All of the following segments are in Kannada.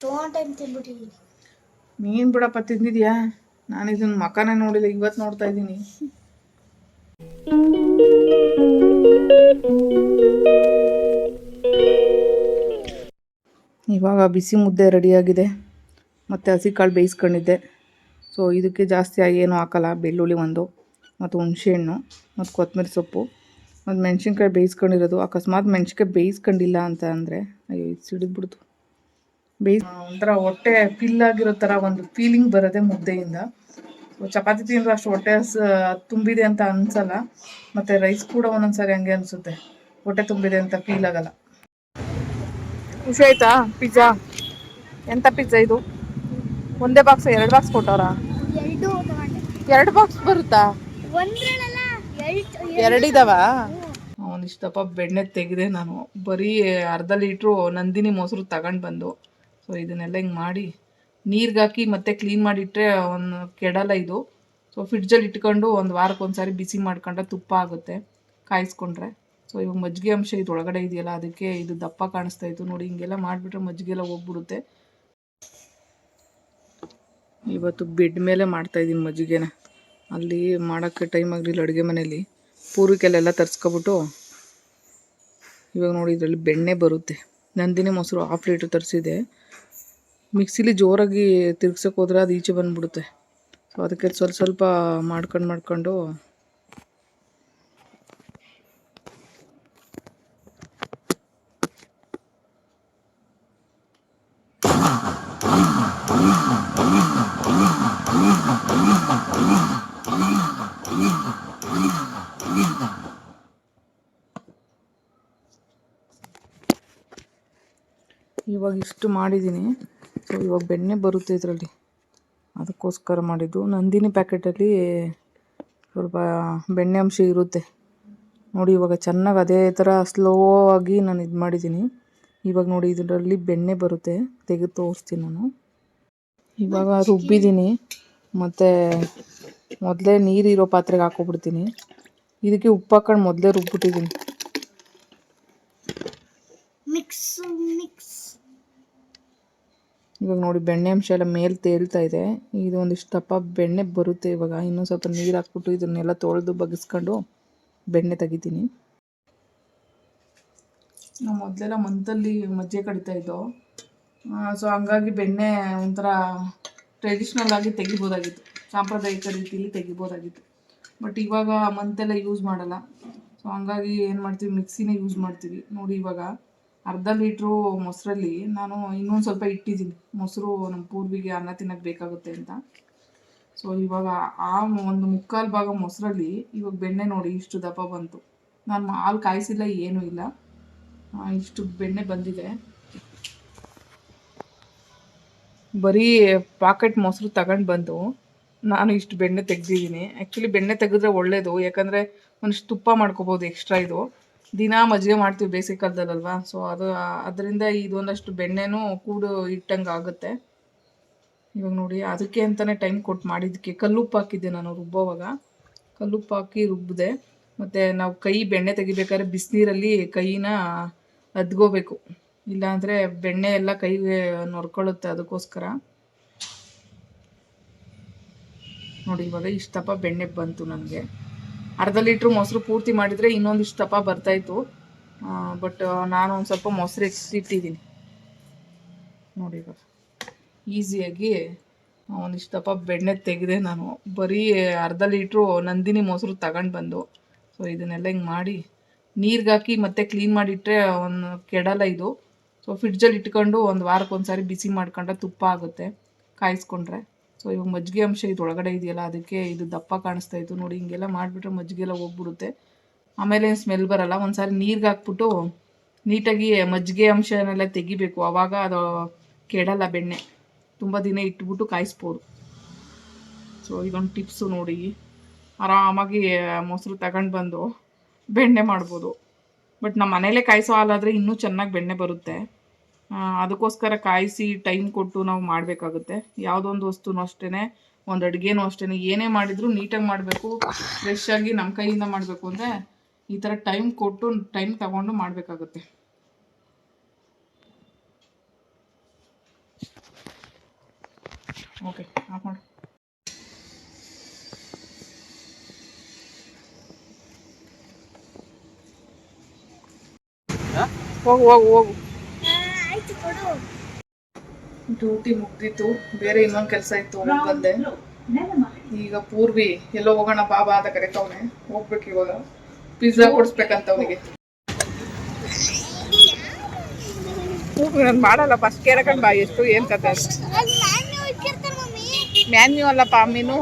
ತುಂಬ ಟೈಮ್ ನೀನು ಬಿಡಪ್ಪ ತಿಂದಿದ್ಯಾ? ನಾನು ಇದನ್ನ ಮಕನೇ ನೋಡಿಲ್ಲ ಇವತ್ತು ನೋಡ್ತಾ ಇದ್ದೀನಿ ಇವಾಗ ಬಿಸಿ ಮುದ್ದೆ ರೆಡಿಯಾಗಿದೆ. ಮತ್ತು ಹಸಿ ಕಾಳು ಬೇಯಿಸ್ಕೊಂಡಿದ್ದೆ. ಸೊ ಇದಕ್ಕೆ ಜಾಸ್ತಿ ಏನೂ ಹಾಕಲ್ಲ. ಬೆಳ್ಳುಳ್ಳಿ ಒಂದು, ಮತ್ತು ಹುಣಸೆಹಣ್ಣು ಮತ್ತು ಕೊತ್ತಂಬರಿ ಸೊಪ್ಪು, ಮತ್ತು ಮೆಣಸಿನ್ಕಾಯಿ ಬೇಯಿಸ್ಕೊಂಡಿರೋದು. ಅಕಸ್ಮಾತ್ ಮೆಣಸಿನ್ಕಾಯಿ ಬೇಯಿಸ್ಕೊಂಡಿಲ್ಲ ಅಂತ ಅಂದರೆ, ಅಯ್ಯೋ, ಇದು ಸಿಡಿದ್ಬಿಡ್ತು. ಬೇಯಿಸ್ ಒಂಥರ ಹೊಟ್ಟೆ ಫಿಲ್ ಆಗಿರೋ ಥರ ಒಂದು ಫೀಲಿಂಗ್ ಬರುತ್ತೆ ಮುದ್ದೆಯಿಂದ. ಚಪಾತಿ ತಿಂದ್ರೆ ಅಷ್ಟು ಹೊಟ್ಟೆ ತುಂಬಿದೆ ಅಂತ ಅನ್ಸಲ್ಲ ಮತ್ತು ರೈಸ್ ಕೂಡ ಒಂದೊಂದ್ಸರಿ ಹಂಗೆ ಅನಿಸುತ್ತೆ. ಹೊಟ್ಟೆ ತುಂಬಿದೆ ಅಂತ ಫೀಲ್ ಆಗಲ್ಲ. ಖುಷಿ ಆಯ್ತಾ? ಪಿಜ್ಜಾ ಎಂಥ ಪಿಜ್ಜಾ ಇದು? ಒಂದೇ ಬಾಕ್ಸ್ ಎರಡು ಬಾಕ್ಸ್ ಕೊಟ್ಟವ್ರ? ಎರಡು ಬಾಕ್ಸ್ ಬರುತ್ತಾ? ಎರಡಿದಾವ ಒಂದಿಷ್ಟಪ್ಪ ಬೆಣ್ಣೆ ತೆಗೆದೆ ನಾನು. ಬರೀ ಅರ್ಧ ಲೀಟ್ರು ನಂದಿನಿ ಮೊಸರು ತಗೊಂಡು ಬಂದು. ಸೊ ಇದನ್ನೆಲ್ಲ ಹಿಂಗೆ ಮಾಡಿ ನೀರಿಗೆ ಹಾಕಿ ಮತ್ತೆ ಕ್ಲೀನ್ ಮಾಡಿಟ್ರೆ ಒಂದು ಕೆಡಲ್ಲ ಇದು. ಸೊ ಫ್ರಿಡ್ಜಲ್ಲಿ ಇಟ್ಕೊಂಡು ಒಂದು ವಾರಕ್ಕೆ ಒಂದ್ಸಾರಿ ಬಿಸಿ ಮಾಡ್ಕೊಂಡ್ರೆ ತುಪ್ಪ ಆಗುತ್ತೆ, ಕಾಯಿಸ್ಕೊಂಡ್ರೆ. ಸೊ ಇವಾಗ ಮಜ್ಜಿಗೆ ಅಂಶ ಇದು ಒಳಗಡೆ ಇದೆಯಲ್ಲ, ಅದಕ್ಕೆ ಇದು ದಪ್ಪ ಕಾಣಿಸ್ತಾ ಇತ್ತು. ನೋಡಿ, ಹಿಂಗೆಲ್ಲ ಮಾಡಿಬಿಟ್ರೆ ಮಜ್ಜಿಗೆ ಎಲ್ಲ ಹೋಗ್ಬಿಡುತ್ತೆ. ಇವತ್ತು ಬೆಡ್ ಮೇಲೆ ಮಾಡ್ತಾ ಇದ್ದೀನಿ ಮಜ್ಜಿಗೆನ. ಅಲ್ಲಿ ಮಾಡೋಕ್ಕೆ ಟೈಮ್ ಆಗಲಿಲ್ಲ ಅಡುಗೆ ಮನೇಲಿ ಪೂರ್ವಿಕೆಲ್ಲೆಲ್ಲ ತರಿಸ್ಕೊಬಿಟ್ಟು, ಇವಾಗ ನೋಡಿ ಇದರಲ್ಲಿ ಬೆಣ್ಣೆ ಬರುತ್ತೆ. ನಂದಿನಿ ಮೊಸರು ಹಾಫ್ ಲೀಟ್ರ್ ತರಿಸಿದೆ ಮಿಕ್ಸಿಲಿ ಜೋರಾಗಿ ತಿರ್ಗ್ಸಕ್ಕೆ ಹೋದ್ರೆ ಅದು ಈಚೆ ಬಂದ್ಬಿಡುತ್ತೆ. ಸೊ ಅದಕ್ಕೆ ಸ್ವಲ್ಪ ಸ್ವಲ್ಪ ಮಾಡ್ಕೊಂಡು ಮಾಡ್ಕೊಂಡು ಇವಾಗ ಇಷ್ಟು ಮಾಡಿದ್ದೀನಿ. ಸೊ ಇವಾಗ ಬೆಣ್ಣೆ ಬರುತ್ತೆ ಇದರಲ್ಲಿ. ಅದಕ್ಕೋಸ್ಕರ ಮಾಡಿದ್ದು. ನಂದಿನಿ ಪ್ಯಾಕೆಟಲ್ಲಿ ಸ್ವಲ್ಪ ಬೆಣ್ಣೆ ಅಂಶ ಇರುತ್ತೆ. ನೋಡಿ, ಇವಾಗ ಚೆನ್ನಾಗಿ ಅದೇ ಥರ ಸ್ಲೋ ಆಗಿ ನಾನು ಇದು ಮಾಡಿದ್ದೀನಿ. ಇವಾಗ ನೋಡಿ, ಇದರಲ್ಲಿ ಬೆಣ್ಣೆ ಬರುತ್ತೆ. ತೆಗೆದು ತೋರಿಸ್ತೀನಿ ನಾನು. ಇವಾಗ ರುಬ್ಬಿದ್ದೀನಿ ಮತ್ತು ಮೊದಲೇ ನೀರಿರೋ ಪಾತ್ರೆಗೆ ಹಾಕ್ಕೊಬಿಡ್ತೀನಿ. ಇದಕ್ಕೆ ಉಪ್ಪು ಹಾಕೊಂಡು ಮೊದಲೇ ರುಬ್ಬಿಟ್ಟಿದ್ದೀನಿ. ಇವಾಗ ನೋಡಿ ಬೆಣ್ಣೆ ಅಂಶ ಎಲ್ಲ ಮೇಲೆ ತೇಲ್ತಾ ಇದೆ. ಇದು ಒಂದಿಷ್ಟು ದಪ್ಪ ಬೆಣ್ಣೆ ಬರುತ್ತೆ ಇವಾಗ. ಇನ್ನೊಂದು ಸ್ವಲ್ಪ ನೀರು ಹಾಕ್ಬಿಟ್ಟು ಇದನ್ನೆಲ್ಲ ತೊಳೆದು ಬಗ್ಗಿಸ್ಕೊಂಡು ಬೆಣ್ಣೆ ತೆಗಿತೀನಿ. ನಾವು ಮೊದಲೆಲ್ಲ ಮಂತಲ್ಲಿ ಮಜ್ಜೆ ಕಡಿತಾ ಇದ್ದೋ. ಸೊ ಹಂಗಾಗಿ ಬೆಣ್ಣೆ ಒಂಥರ ಟ್ರೆಡಿಷ್ನಲ್ ಆಗಿ ತೆಗಿಬೋದಾಗಿತ್ತು. ಸಾಂಪ್ರದಾಯಿಕ ರೀತಿಯಲ್ಲಿ ತೆಗಿಬೋದಾಗಿತ್ತು. ಬಟ್ ಇವಾಗ ಮಂತೆಲ್ಲ ಯೂಸ್ ಮಾಡಲ್ಲ. ಸೊ ಹಂಗಾಗಿ ಏನು ಮಾಡ್ತೀವಿ? ಮಿಕ್ಸಿನೇ ಯೂಸ್ ಮಾಡ್ತೀವಿ. ನೋಡಿ ಇವಾಗ ಅರ್ಧ ಲೀಟ್ರು ಮೊಸರಲ್ಲಿ ನಾನು ಇನ್ನೊಂದು ಸ್ವಲ್ಪ ಇಟ್ಟಿದ್ದೀನಿ. ಮೊಸರು ನಮ್ಮ ಪೂರ್ವಿಗೆ ಅನ್ನ ತಿನ್ನಕ್ಕೆ ಬೇಕಾಗುತ್ತೆ ಅಂತ. ಸೊ ಇವಾಗ ಆ ಒಂದು ಮುಕ್ಕಾಲು ಭಾಗ ಮೊಸರಲ್ಲಿ ಇವಾಗ ಬೆಣ್ಣೆ ನೋಡಿ ಇಷ್ಟು ದಪ್ಪ ಬಂತು. ನಾನು ಹಾಲು ಕಾಯಿಸಿಲ್ಲ, ಏನೂ ಇಲ್ಲ. ಇಷ್ಟು ಬೆಣ್ಣೆ ಬಂದಿದೆ. ಬರೀ ಪಾಕೆಟ್ ಮೊಸರು ತಗೊಂಡು ಬಂದು ನಾನು ಇಷ್ಟು ಬೆಣ್ಣೆ ತೆಗ್ದಿದ್ದೀನಿ. ಆ್ಯಕ್ಚುಲಿ ಬೆಣ್ಣೆ ತೆಗೆದ್ರೆ ಒಳ್ಳೆಯದು ಯಾಕಂದರೆ ಒಂದಿಷ್ಟು ತುಪ್ಪ ಮಾಡ್ಕೋಬೋದು ಎಕ್ಸ್ಟ್ರಾ ಇದು. ದಿನ ಮಜ್ಜಿಗೆ ಮಾಡ್ತೀವಿ ಬೇಸಿಗೆ ಕಾಲದಲ್ಲಲ್ವಾ ಸೊ ಅದು ಅದರಿಂದ ಇದೊಂದಷ್ಟು ಬೆಣ್ಣೆನೂ ಕೂಡು ಇಟ್ಟಂಗೆ ಆಗುತ್ತೆ. ಇವಾಗ ನೋಡಿ, ಅದಕ್ಕೆ ಅಂತಲೇ ಟೈಮ್ ಕೊಟ್ಟು ಮಾಡಿದ್ದಕ್ಕೆ ಕಲ್ಲುಪ್ಪು ಹಾಕಿದ್ದೆ ನಾನು ರುಬ್ಬೋವಾಗ. ಕಲ್ಲುಪ್ಪು ಹಾಕಿ ರುಬ್ಬಿದೆ ಮತ್ತು ನಾವು ಕೈ ಬೆಣ್ಣೆ ತೆಗಿಬೇಕಾದ್ರೆ ಬಿಸಿನೀರಲ್ಲಿ ಕೈನ ಅದ್ಗೋಬೇಕು. ಇಲ್ಲಾಂದರೆ ಬೆಣ್ಣೆ ಎಲ್ಲ ಕೈಗೆ ನೊರ್ಕೊಳ್ಳುತ್ತೆ ಅದಕ್ಕೋಸ್ಕರ. ನೋಡಿ, ಇವಾಗ ಇಷ್ಟಪ್ಪ ಬೆಣ್ಣೆ ಬಂತು ನನಗೆ. ಅರ್ಧ ಲೀಟ್ರ್ ಮೊಸರು ಪೂರ್ತಿ ಮಾಡಿದರೆ ಇನ್ನೊಂದಿಷ್ಟು ದಪ್ಪ ಬರ್ತಾಯಿತ್ತು. ಬಟ್ ನಾನು ಒಂದು ಸ್ವಲ್ಪ ಮೊಸರು ಎಕ್ಸಿಟ್ಟಿದ್ದೀನಿ ನೋಡಿ ಇವಾಗ. ಈಸಿಯಾಗಿ ಒಂದಿಷ್ಟು ದಪ್ಪ ಬೆಣ್ಣೆ ತೆಗೆದೆ ನಾನು. ಬರೀ ಅರ್ಧ ಲೀಟ್ರು ನಂದಿನಿ ಮೊಸರು ತಗೊಂಡು ಬಂದು. ಸೊ ಇದನ್ನೆಲ್ಲ ಹಿಂಗೆ ಮಾಡಿ ನೀರಿಗಾಕಿ ಮತ್ತೆ ಕ್ಲೀನ್ ಮಾಡಿಟ್ರೆ ಒಂದು ಕೆಡಲ್ಲ ಇದು. ಸೊ ಫ್ರಿಡ್ಜಲ್ಲಿ ಇಟ್ಕೊಂಡು ಒಂದು ವಾರಕ್ಕೆ ಒಂದ್ಸಾರಿ ಬಿಸಿ ಮಾಡ್ಕೊಂಡ್ರೆ ತುಪ್ಪ ಆಗುತ್ತೆ. ಕಾಯಿಸ್ಕೊಂಡ್ರೆ. ಸೊ ಇವಾಗ ಮಜ್ಜಿಗೆ ಅಂಶ ಇದು ಒಳಗಡೆ ಇದೆಯಲ್ಲ, ಅದಕ್ಕೆ ಇದು ದಪ್ಪ ಕಾಣಿಸ್ತಾ ಇತ್ತು ನೋಡಿ, ಹಿಂಗೆಲ್ಲ ಮಾಡಿಬಿಟ್ರೆ ಮಜ್ಜಿಗೆ ಎಲ್ಲ ಹೋಗ್ಬಿಡುತ್ತೆ. ಆಮೇಲೆ ಸ್ಮೆಲ್ ಬರಲ್ಲ. ಒಂದ್ಸಾರಿ ನೀರಿಗೆ ಹಾಕ್ಬಿಟ್ಟು ನೀಟಾಗಿ ಮಜ್ಜಿಗೆ ಅಂಶನೆಲ್ಲ ತೆಗಿಬೇಕು. ಆವಾಗ ಅದು ಕೆಡಲ್ಲ ಬೆಣ್ಣೆ. ತುಂಬ ದಿನ ಇಟ್ಬಿಟ್ಟು ಕಾಯಿಸ್ಬೋದು. ಸೊ ಇದೊಂದು ಟಿಪ್ಸು ನೋಡಿ. ಆರಾಮಾಗಿ ಮೊಸರು ತಗೊಂಡು ಬಂದು ಬೆಣ್ಣೆ ಮಾಡ್ಬೋದು. ಬಟ್ ನಮ್ಮ ಮನೇಲೇ ಕಾಯಿಸೋ ಹಾಲಾದರೆ ಇನ್ನೂ ಚೆನ್ನಾಗಿ ಬೆಣ್ಣೆ ಬರುತ್ತೆ. ಅದಕ್ಕೋಸ್ಕರ ಕಾಯಿಸಿ ಟೈಮ್ ಕೊಟ್ಟು ನಾವು ಮಾಡಬೇಕಾಗುತ್ತೆ. ಯಾವುದೊಂದು ವಸ್ತುನೂ ಅಷ್ಟೇ ಒಂದು ಅಡುಗೆನೂ ಅಷ್ಟೇ ಏನೇ ಮಾಡಿದರೂ ನೀಟಾಗಿ ಮಾಡಬೇಕು ಫ್ರೆಶ್ ಆಗಿ ನಮ್ಮ ಕೈಯಿಂದ ಮಾಡಬೇಕು ಅಂದರೆ ಈ ಥರ ಟೈಮ್ ಕೊಟ್ಟು ಟೈಮ್ ತಗೊಂಡು ಮಾಡಬೇಕಾಗುತ್ತೆ. ಓಕೆ ಆಫ್ ಮಾಡು. ಹೋಗು ಹೋಗು ಹೋಗು. ಡ್ಯೂಟಿ ಮುಗ್ದಿತ್ತು. ಬೇರೆ ಇನ್ನೊಂದು ಕೆಲಸ ಇತ್ತು ಬಂದೆ. ಈಗ ಪೂರ್ವಿ ಎಲ್ಲೋ ಹೋಗೋಣ ಬಾಬಾ ಅಂತ ಕರಿತವನೆ. ಹೋಗ್ಬೇಕು ಇವಾಗ. ಪಿಜ್ಜಾ ಕೊಡಿಸ್ಬೇಕಂತ ಅವನಿಗೆ. ನಾನು ಮಾಡಲ್ಲ ಫಸ್ಟ್ ಕೇಳಕಂಡ್ ಬಾ ಎಷ್ಟು ಏನ್ ಕತೆ ಮ್ಯಾನ್ಯೂ ಅಲ್ಲಪ್ಪ ಮೀನು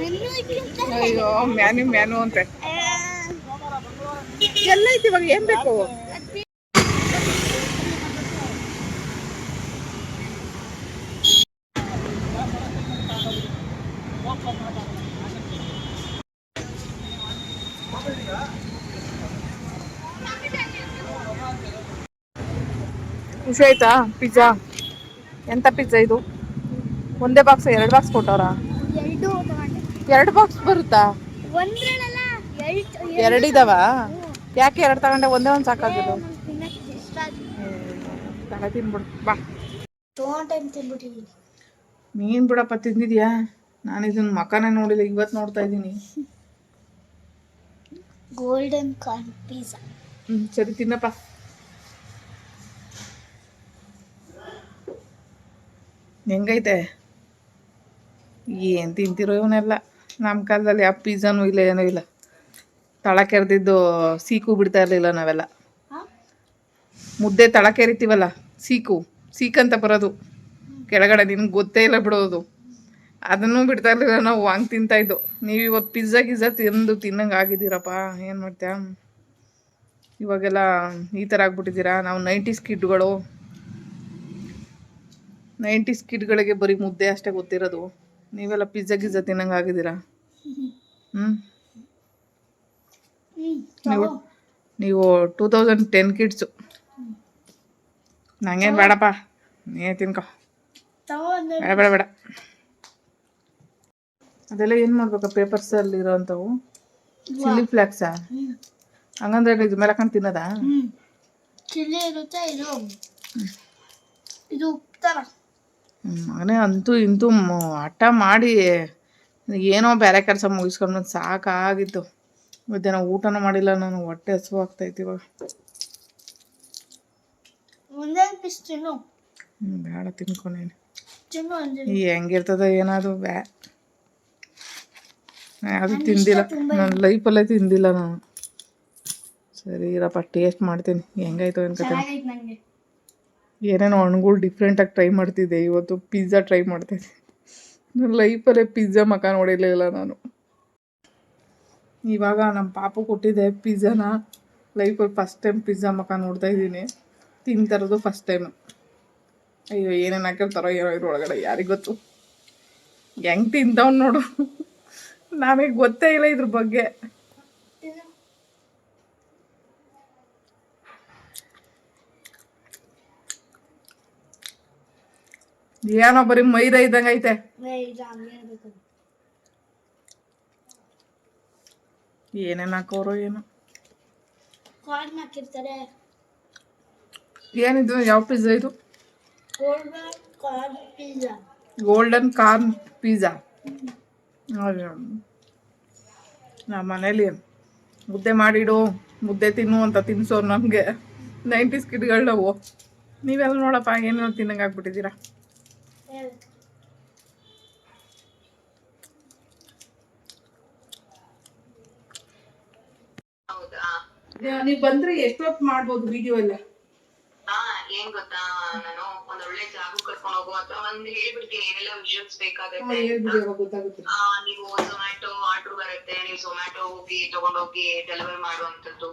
ಮೆನು. ಇಕ್ಕಿರ್ತಾರೆ ಅಯ್ಯೋ ಮ್ಯಾನ್ಯೂ ಮ್ಯಾನು ಅಂತೆ. ಎಲ್ಲ ಐತಿ ಇವಾಗ ಏನ್ ಬೇಕು? ಖುಷಿ ಆಯ್ತಾ? ಪಿಜ್ಜಾ ಎಂತ ಪಿಜ್ಜಾ ಇದು? ಒಂದೇ ಬಾಕ್ಸ್ ಎರಡು ಬಾಕ್ಸ್ ಕೊಟ್ಟವ್ರ? ಎರಡು ಬಾಕ್ಸ್ ಬರುತ್ತಾ? ಎರಡಿದಾವ ಯಾಕೆ ಎರಡು ತಗೊಂಡೆ? ಒಂದೇ ಒಂದು ಸಾಕಾಗಿಲ್ಲ ಮೀನ್ ತಲೆ ತಿನ್ಬಿಡು. ಬಾ. ನೀನ್ ಬಿಡಪ್ಪ ತಿಂದಿದ್ಯಾ? ನಾನು ಇದನ್ನ ಮಕನೇ ನೋಡಿಲ್ಲ ಇವತ್ತು ನೋಡ್ತಾ ಇದ್ದೀನಿ. ಗೋಲ್ಡನ್ ಕಾರ್ನ್ ಪಿಜ್ಜಾ ಹ್ಮ್ ಸರಿ ತಿನ್ನಪ್ಪ. ಹೆಂಗೈತೆ? ಏನು ತಿಂತಿರೋ ಇವನ್ನೆಲ್ಲ ನಮ್ಮ ಕಾಲದಲ್ಲಿ ಆ ಪಿಜ್ಜಾನೂ ಇಲ್ಲ ಏನೂ ಇಲ್ಲ. ತಳ ಕೆರೆದಿದ್ದು ಸೀಕು ಬಿಡ್ತಾ ಇರಲಿಲ್ಲ ನಾವೆಲ್ಲ. ಮುದ್ದೆ ತಳ ಕೆರಿತೀವಲ್ಲ ಸೀಕು. ಸೀಕಂತ ಬರೋದು. ಕೆಳಗಡೆ ನಿನ್ಗೆ ಗೊತ್ತೇ ಇಲ್ಲ ಬಿಡೋದು. ಅದನ್ನು ಬಿಡ್ತಾ ಇರಲಿಲ್ಲ ನಾವು ವಾಂಗ್ ತಿಂತಾ ಇದ್ದು. ನೀವು ಇವತ್ತು ಪಿಜ್ಜಾ ಗಿಜ್ಜಾ ತಿಂದು ತಿನ್ನಂಗೆ ಆಗಿದ್ದೀರಪ್ಪ ಏನು ಮಾಡ್ತೀಯ? ಇವಾಗೆಲ್ಲ ಈ ಥರ ಆಗ್ಬಿಟ್ಟಿದ್ದೀರಾ? ನಾವು ನೈಂಟೀಸ್ ಕಿಡ್ಗಳು. ನೈಂಟೀಸ್ ಕಿಡ್ಗಳಿಗೆ ಬರೀ ಮುದ್ದೆ ಅಷ್ಟೇ ಗೊತ್ತಿರೋದು. ನೀವೆಲ್ಲ ಪಿಜ್ಜಾ ಗಿಜ್ಜಾ ತಿನ್ನಂಗೆ ಆಗಿದ್ದೀರಾ? ಹ್ಞೂ ನೀವು ನೀವು ಟೂ ತೌಸಂಡ್ ಟೆನ್ ಕಿಡ್ಸು. ನಂಗೇನು ಬೇಡಪ್ಪ. ನೀನೇ ತಿನ್ಕೊ. ಬೇಡ ಬೇಡ ಬೇಡ. ಅದೆಲ್ಲ ಏನು ಮಾಡ್ಬೇಕಾ? ಪೇಪರ್ಸಲ್ಲಿ ಇರೋವಂಥವು ಚಿಲ್ಲಿ ಫ್ಲ್ಯಾಕ್ಸಾ ಹಂಗಂದ್ರೆ ಇದು ಮೇಲೆ ಹಾಕೊಂಡು ತಿನ್ನೋದಾ ಚಿಲ್ಲಿ ಇರುತ್ತೆ ಇದು. ಇದು ಉಪ್ಪು ಥರ ಮಗನೇ ಅಂತೂ ಇಂತೂ ಹಠ ಮಾಡಿ ಏನೋ ಬೇರೆ ಕೆಲಸ ಮುಗಿಸ್ಕೊಂಡು ಸಾಕಾಗಿತ್ತು. ಮಧ್ಯಾಹ್ನ ಊಟನೂ ಮಾಡಿಲ್ಲ ನಾನು ಹೊಟ್ಟೆ ಹಸಿವು ಆಗ್ತೈತಿ ಇವಾಗ. ಬೇಡ ತಿನ್ನು ಅಂದ್ರೆ ಈ ಹೆಂಗಿರ್ತದ ಏನಾದ್ರು ಬ್ಯಾ ಅದು ತಿಂದಿಲ್ಲ. ನನ್ನ ಲೈಫಲ್ಲೇ ತಿಂದಿಲ್ಲ ನಾನು. ಸರಿ ಇರಪ್ಪ ಟೇಸ್ಟ್ ಮಾಡ್ತೀನಿ. ಹೆಂಗಾಯ್ತು ಅನ್ಕತೆ ಚೆನ್ನಾಗೈತೆ ನನಗೆ ಏನೇನೋ ಹಣ್ಗಳು ಡಿಫ್ರೆಂಟಾಗಿ ಟ್ರೈ ಮಾಡ್ತಿದ್ದೆ. ಇವತ್ತು ಪಿಜ್ಜಾ ಟ್ರೈ ಮಾಡ್ತಿದ್ದೆ ನನ್ನ ಲೈಫಲ್ಲೇ ಪಿಜ್ಜಾ ಮಕ ನೋಡಿರಲಿಲ್ಲ ನಾನು. ಇವಾಗ ನಮ್ಮ ಪಾಪ ಕೊಟ್ಟಿದ್ದೆ ಪಿಜ್ಜಾನ ಲೈಫಲ್ಲಿ ಫಸ್ಟ್ ಟೈಮ್ ಪಿಜ್ಜಾ ಮಕ ನೋಡ್ತಾ ಇದ್ದೀನಿ. ತಿಂತಿರೋದು ಫಸ್ಟ್ ಟೈಮ್ ಅಯ್ಯೋ, ಏನೇನು ಹಾಕಿರ್ತಾರೋ ಏನೋ ಇದ್ರೊಳಗಡೆ ಯಾರಿಗೆ ಗೊತ್ತು? ಹೆಂಗೆ ತಿಂತವ್ ನೋಡು. ನಮಗೆ ಗೊತ್ತೇ ಇಲ್ಲ ಇದ್ರ ಬಗ್ಗೆ. ಏನೋ ಬರೀ ಮೈದಾ ಇದ್ದಂಗ ಐತೆ. ಏನೇನ್ ಹಾಕೋರು ಏನು. ಕಾರ್ನ್ ಹಾಕಿರ್ತಾರೆ. ಏನಿದು? ಯಾವ ಪಿಜ್ಜಾ ಇದು? Golden corn pizza golden corn pizza ನಮ್ಮ ಮನೇಲಿ ಮುದ್ದೆ ಮಾಡಿಡು ಮುದ್ದೆ ತಿನ್ನು ಅಂತ ತಿನ್ಸೋರು ನಮಗೆ. ನೈಂಟೀಸ್ ಕಿಡ್ಗಳು ನಾವು ನೀವೆಲ್ಲ ನೋಡಪ್ಪ ಏನೇನು ತಿನ್ನಂಗೆ ಆಗ್ಬಿಟ್ಟಿದ್ದೀರಾ. ಹೌದಾ? ನೀವ್ ಬಂದ್ರೆ ಎಷ್ಟೊತ್ತು ಮಾಡ್ಬೋದು ವಿಡಿಯೋ ಎಲ್ಲ? ಹಾ ಏನ್ ಗೊತ್ತಾ? ನಾನು ಒಂದ್ ಒಳ್ಳೆ ಜಾಗಕ್ಕೆ ಕರ್ಕೊಂಡು ಹೋಗು ಅಥವಾ ಒಂದ್ ಹೇಳ್ಬಿಡ್ತೀನಿ ಏನೆಲ್ಲ ವಿಷನ್ಸ್ ಬೇಕಾಗತ್ತೆ ಅಂತ. ಗೊತ್ತಾಗುತ್ತೆ. ಆ, ನೀವು ಝೊಮ್ಯಾಟೊ ಆರ್ಡರ್ ಬರುತ್ತೆ ನೀವು ಝೊಮ್ಯಾಟೊ ಹೋಗಿ ತಗೊಂಡೋಗಿ ಡೆಲಿವರಿ ಮಾಡುವಂತದ್ದು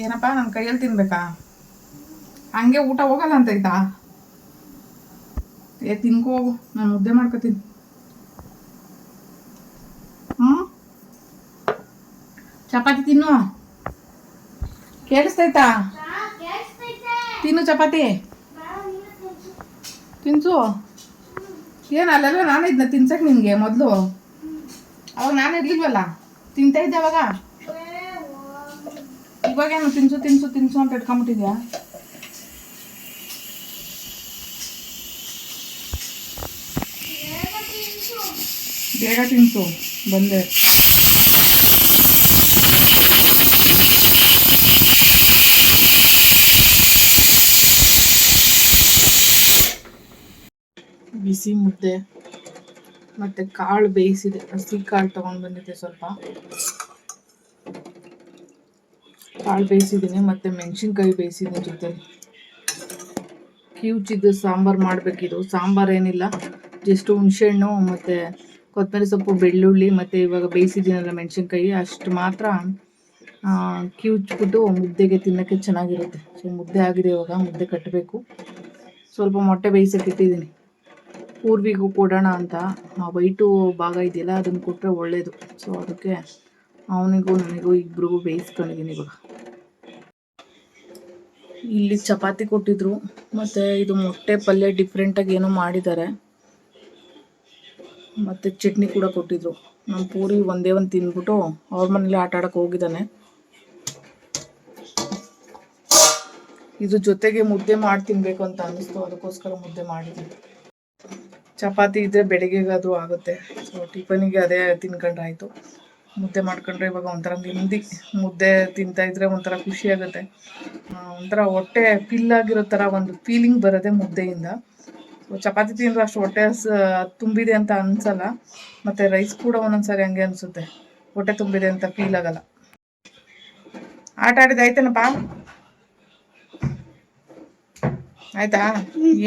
ಏನಪ್ಪ ನನ್ ಕೈಯಲ್ಲಿ ತಿನ್ಬೇಕಾ? ಹಂಗೆ ಊಟ ಹೋಗಲ್ಲ ಅಂತ ಆಯ್ತಾ ಏ ತಿನ್ಕೋ ನಾನು ಮುದ್ದೆ ಮಾಡ್ಕೊತೀನಿ. ಹ್ಞೂ ಚಪಾತಿ ತಿನ್ನು. ಕೇಳಿಸ್ತೈತಾ? ತಿನ್ನು ಚಪಾತಿ. ತಿನ್ಸು. ಏನು ಅಲ್ಲೆಲ್ಲ ನಾನು ಇದನ್ನ ತಿನ್ಸಕ್ಕೆ ನಿನಗೆ ಮೊದಲು? ಅವಾಗ ನಾನು ಇರ್ಲಿಲ್ವಲ್ಲ ತಿಂತಾ ಇದ್ದೆ ಅವಾಗ? ಇವಾಗೇನು ತಿನ್ಸು ತಿನ್ಸು ತಿನ್ಸು ಅಂತ ಇಟ್ಕೊಂಬಿಟ್ಟಿದ್ಯಾ ಬೇಗ ತಿನ್ಸು ಬಂದೆ. ಬಿಸಿ ಮುದ್ದೆ, ಮತ್ತೆ ಕಾಳು ಬೇಯಿಸಿದೆ. ಹಸಿ ಕಾಳು ತಗೊಂಡು ಬಂದಿದ್ದೆ ಸ್ವಲ್ಪ. ಕಾಳು ಬೇಯಿಸಿದ್ದೀನಿ, ಮತ್ತೆ ಮೆಣಸಿನ್ಕಾಯಿ ಬೇಯಿಸಿದ್ದೀನಿ ಜೊತೆ ಕಿವುಚಿದ್ದು ಸಾಂಬಾರು ಮಾಡಬೇಕಿದು. ಸಾಂಬಾರು ಏನಿಲ್ಲ ಜಸ್ಟ್ ಹುಣಸೆಹಣ್ಣು, ಮತ್ತು ಕೊತ್ತಂಬರಿ ಸೊಪ್ಪು, ಬೆಳ್ಳುಳ್ಳಿ ಮತ್ತು ಇವಾಗ ಬೇಯಿಸಿದ್ದೀನಲ್ಲ ಮೆಣಸಿನ್ಕಾಯಿ, ಅಷ್ಟು ಮಾತ್ರ ಕಿವುಚ್ಬಿಟ್ಟು ಮುದ್ದೆಗೆ ತಿನ್ನೋಕ್ಕೆ ಚೆನ್ನಾಗಿರುತ್ತೆ. ಸೊ ಮುದ್ದೆ ಆಗಿದೆ ಇವಾಗ, ಮುದ್ದೆ ಕಟ್ಟಬೇಕು ಸ್ವಲ್ಪ ಮೊಟ್ಟೆ ಬೇಯಿಸೋಕೆ ಇಟ್ಟಿದ್ದೀನಿ. ಪೂರ್ವಿಗೂ ಕೊಡೋಣ ಅಂತ. ಆ, ವೈಟು ಭಾಗ ಇದೆಯಲ್ಲ, ಅದನ್ನು ಕೊಟ್ಟರೆ ಒಳ್ಳೆಯದು ಸೊ ಅದಕ್ಕೆ ಅವನಿಗೂ ನನಗೂ ಇಬ್ಬರಿಗೂ ಬೇಯಿಸ್ಕೊಂಡಿದ್ದೀನಿ ಇವಾಗ. ಇಲ್ಲಿ ಚಪಾತಿ ಕೊಟ್ಟಿದ್ರು. ಮತ್ತು ಇದು ಮೊಟ್ಟೆ ಪಲ್ಯ ಡಿಫ್ರೆಂಟಾಗಿ ಏನೋ ಮಾಡಿದ್ದಾರೆ. ಮತ್ತು ಚಟ್ನಿ ಕೂಡ ಕೊಟ್ಟಿದ್ರು. ನಮ್ಮ ಪೂರಿ ಒಂದೇ ಒಂದು ತಿಂದ್ಬಿಟ್ಟು ಅವ್ರ ಮನೇಲಿ ಆಟ ಆಡಕ್ಕೆ ಹೋಗಿದ್ದಾನೆ. ಇದು ಜೊತೆಗೆ ಮುದ್ದೆ ಮಾಡಿ ತಿನ್ಬೇಕು ಅಂತ ಅನ್ನಿಸ್ತು. ಅದಕ್ಕೋಸ್ಕರ ಮುದ್ದೆ ಮಾಡಿದ್ದೀನಿ. ಚಪಾತಿ ಇದ್ದರೆ ಬೆಳಿಗ್ಗೆಗಾದರೂ ಆಗುತ್ತೆ. ಸೊ ಟಿಫನಿಗೆ ಅದೇ ತಿನ್ಕಂಡ್ರಾಯಿತು ಮುದ್ದೆ ಮಾಡ್ಕೊಂಡ್ರೆ ಇವಾಗ ಒಂಥರ ನೆಮ್ಮದಿ. ಮುದ್ದೆ ತಿಂತಾ ಇದ್ರೆ ಒಂಥರ ಖುಷಿ ಆಗುತ್ತೆ. ಒಂಥರ ಹೊಟ್ಟೆ ಫಿಲ್ ಆಗಿರೋ ಥರ ಒಂದು ಫೀಲಿಂಗ್ ಬರೋದೆ ಮುದ್ದೆಯಿಂದ. ಚಪಾತಿ ತಿಂದ್ರೆ ಅಷ್ಟು ಹೊಟ್ಟೆ ತುಂಬಿದೆ ಅಂತ ಅನ್ಸಲ್ಲ. ಮತ್ತೆ ರೈಸ್ ಕೂಡ ಒಂದೊಂದ್ಸರಿ ಹಂಗೆ ಅನ್ಸುತ್ತೆ. ಹೊಟ್ಟೆ ತುಂಬಿದೆ ಅಂತ ಫೀಲ್ ಆಗಲ್ಲ. ಆಟ ಆಡಿದ ಆಯ್ತೇನಪ್ಪ? ಆಯ್ತಾ?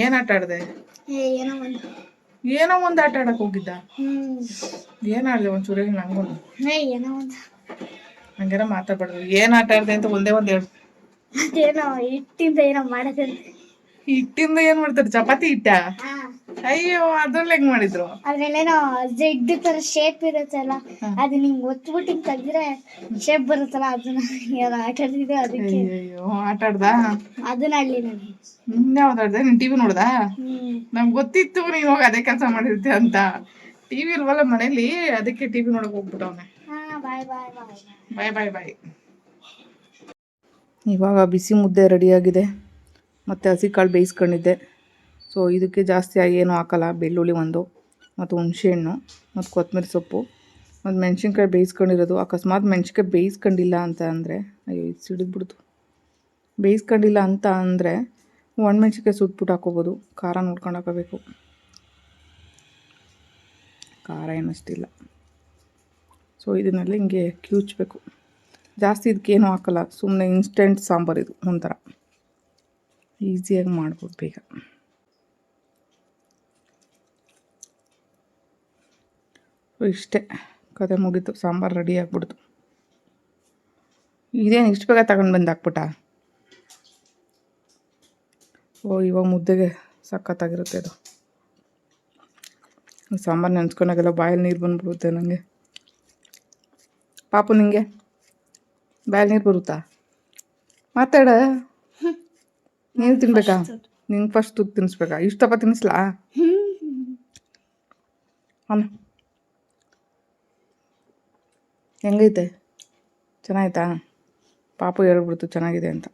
ಏನ್ ಆಟ ಆಡಿದೆ? ಏನೋ ಒಂದು. ಆಟ ಆಡಕ್ ಹೋಗಿದ್ದ. ಏನ್ ಆಡಿದೆ ಒಂದ್ ಹೇಳಿ ನಂಗೊಂದು ಹಂಗೇನ ಮಾತಾಡ್ಬಾರ್ದು. ಏನ್ ಆಟ ಆಡಿದೆ ಅಂತ ಒಂದೇ ಒಂದ್ ಹೇಳು. ಏನೋ ಹಿಟ್ಟಿಂದ ಏನೋ ಮಾಡದಂತೆ ಹಿಟ್ಟಿಂದ ಏನ್ ಮಾಡ್ತಾರೆ? ಚಪಾತಿ ಹಿಟ್ಟ? ಅಯ್ಯೋ ಅದ್ರಲ್ಲಿ ಹೆಂಗ್ ಮಾಡಿದ್ರು? ಅದ್ರಲ್ಲೇನೋ ಜೆಡ್ ತರ ಶೇಪ್ ಇರುತ್ತಲ್ಲ ಹಾ. ಅದನ್ನ ಹಿಂಗ್ ಒತ್ಬಿಟ್ಟು ಹಿಂಗ್ ತೆಗ್ದ್ರೆ ಶೇಪ್ ಬರುತ್ತಲ್ಲ ಅದನ್ನ ಯಾರು ಆಟ ಅದಕ್ಕೆ. ಅಯ್ಯೋ ಆಟ ಆಡ್ದ ಅದನ್ನ ಆಡ್ಲಿ ನಾನು. ಯಾವ್ದು ಆಡ್ದೆ? ನೀನ್ ಟಿವಿ ನೋಡ್ದ? ನಮ್ಗೆ ಗೊತ್ತಿತ್ತು ನೀನ್ ಹೋಗಿ ಅದೇ ಕೆಲಸ ಮಾಡಿರ್ತೀಯ ಅಂತ. ಟಿವಿ ಇಲ್ವಲ್ಲ ಮನೇಲಿ ಅದಕ್ಕೆ ಟಿವಿ ನೋಡಕ್ ಹೋಗ್ಬಿಟ್ಟವನೆ ಹಾ ಬಾಯ್ ಬಾಯ್ ಬಾಯ್ ಬಾಯ್. ಬಾಯ್ ಬಾಯ್ ಇವಾಗ ಬಿಸಿ ಮುದ್ದೆ ರೆಡಿಯಾಗಿದೆ ಮತ್ತು ಹಸಿ ಕಾಳು ಬೇಯಿಸ್ಕೊಂಡಿದ್ದೆ. ಸೊ ಇದಕ್ಕೆ ಜಾಸ್ತಿ ಏನೂ ಹಾಕಲ್ಲ. ಬೆಳ್ಳುಳ್ಳಿ ಒಂದು, ಮತ್ತು ಹುಣಸೆಹಣ್ಣು, ಮತ್ತು ಕೊತ್ತಂಬರಿ ಸೊಪ್ಪು, ಮತ್ತು ಮೆಣಸಿನ್ಕಾಯಿ ಬೇಯಿಸ್ಕೊಂಡಿರೋದು. ಅಕಸ್ಮಾತ್ ಮೆಣಸಿನ್ಕಾಯಿ ಬೇಯಿಸ್ಕೊಂಡಿಲ್ಲ ಅಂತ ಅಂದರೆ, ಅಯ್ಯೋ, ಇದು ಸಿಡಿದ್ಬಿಡ್ತು. ಬೇಯಿಸ್ಕೊಂಡಿಲ್ಲ ಅಂತ ಅಂದರೆ ಒಣಮೆಣ್ಸಿನ್ಕಾಯಿ ಸುಟ್ಬಿಟ್ಟು ಹಾಕೋಬೋದು. ಖಾರ ನೋಡ್ಕೊಂಡು ಹಾಕೋಬೇಕು. ಖಾರ ಏನಷ್ಟಿಲ್ಲ ಸೊ ಇದನ್ನೆಲ್ಲ ಹಿಂಗೆ ಕಿವುಚ್ಬೇಕು. ಜಾಸ್ತಿ ಇದಕ್ಕೇನು ಹಾಕಲ್ಲ. ಸುಮ್ಮನೆ ಇನ್ಸ್ಟೆಂಟ್ ಸಾಂಬಾರು ಇದು, ಒಂಥರ. ಈಸಿಯಾಗಿ ಮಾಡ್ಬೋದು ಬೇಗ. ಇಷ್ಟೇ. ಕತೆ ಮುಗೀತು. ಸಾಂಬಾರು ರೆಡಿ ಆಗ್ಬಿಡ್ತು. ಇದೇನು ಇಷ್ಟು ಬೇಗ ತಗೊಂಡು ಬಂದು ಹಾಕ್ಬಿಟ್ಟ? ಓ, ಇವಾಗ ಮುದ್ದೆಗೆ ಸಖತ್ತಾಗಿರುತ್ತೆ ಅದು. ಸಾಂಬಾರು ನೆನ್ಸ್ಕೊಂಡಾಗೆಲ್ಲ ಬಾಯಲ್ಲಿ ನೀರು ಬಂದುಬಿಡುತ್ತೆ ನನಗೆ ಪಾಪು ನಿಂಗೆ? ಬಾಯಲ್ಲಿ ನೀರು ಬರುತ್ತಾ? ಮಾತಾಡ. ನೀನು ತಿನ್ಬೇಕಾ? ನಿಂಗೆ ಫಸ್ಟ್ ತುತ್ತು ತಿನ್ನಿಸ್ಬೇಕಾ ಇಷ್ಟಪ್ಪ ತಿನ್ನಿಸ್ಲಾ ಅಮ್ಮ. ಹೆಂಗೈತೆ? ಚೆನ್ನಾಯ್ತಾ ಪಾಪು ಹೇಳ್ಬಿಡ್ತು ಚೆನ್ನಾಗಿದೆ ಅಂತ.